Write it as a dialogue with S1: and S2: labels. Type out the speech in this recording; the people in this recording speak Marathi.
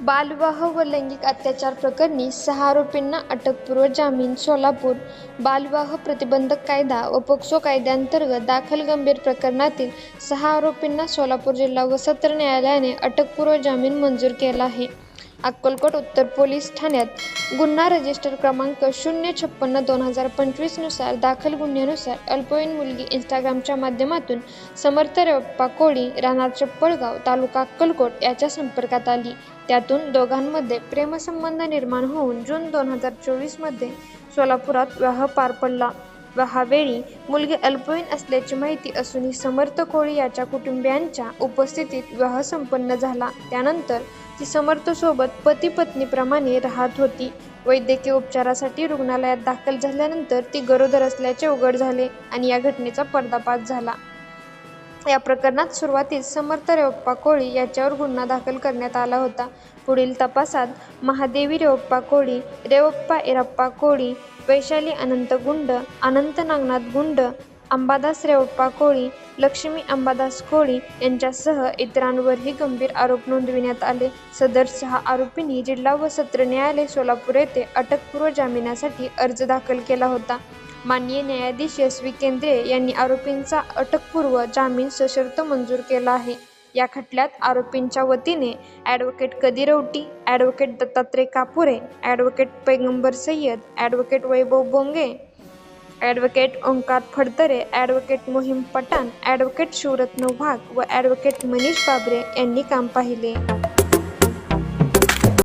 S1: बालविवाह व लैंगिक अत्याचार प्रकरणी सहा आरोपींना अटकपूर्व जामीन सोलापूर. बालविवाह प्रतिबंधक कायदा व पोक्सो कायद्याअंतर्गत दाखल गंभीर प्रकरणातील सहा आरोपींना सोलापूर जिल्हा व सत्र न्यायालयाने अटकपूर्व जामीन मंजूर केला आहे. अक्कलकोट उत्तर पोलीस ठाण्यात गुन्हा रजिस्टर क्रमांक शून्य छप्पन्न दोन हजार पंचवीसनुसार दाखल गुन्ह्यानुसार अल्पवयीन मुलगी इंस्टाग्रामच्या माध्यमातून समर्थ रप्पा कोळी राहणार चप्पळगाव तालुका अक्कलकोट याच्या संपर्कात आली. त्यातून दोघांमध्ये प्रेमसंबंध निर्माण होऊन जून दोन हजार चोवीसमध्ये सोलापुरात विवाह पार पडला. व हावेळी मुलगी अल्पवयीन असल्याची माहिती असूनही समर्थ कोळी याच्या कुटुंबियांच्या उपस्थितीत विवाह संपन्न झाला. त्यानंतर ती समर्थसोबत पती पत्नीप्रमाणे राहत होती. वैद्यकीय उपचारासाठी रुग्णालयात दाखल झाल्यानंतर ती गरोदर असल्याचे उघड झाले आणि या घटनेचा पर्दाफाश झाला. या प्रकरणात सुरुवातीस समर्थ रेवप्पा कोळी याच्यावर गुन्हा दाखल करण्यात आला होता. पुढील तपासात महादेवी रेवप्पा कोळी रेवप्पा इरप्पा कोळी वैशाली अनंत गुंड अनंत नागनाथ गुंड अंबादास रेवप्पा कोळी लक्ष्मी अंबादास कोळी यांच्यासह इतरांवरही गंभीर आरोप नोंदविण्यात आले. सदर सहा आरोपींनी जिल्हा व सत्र न्यायालय सोलापूर येथे अटकपूर्व जामिनासाठी अर्ज दाखल केला होता. माननीय न्यायाधीश एस व्ही केंद्रे यांनी आरोपींचा अटकपूर्व जामीन सशर्त मंजूर केला आहे. या खटल्यात आरोपींच्या वतीने advocate Kadirvati advocate Dattatray Kapure advocate Paigambar Sayyad advocate Vaibhav Bonge advocate Omkar Phadtare advocate Mohim Pathan advocate Shivratna वाघ व ॲडव्होकेट मनीष बाबरे यांनी काम पाहिले.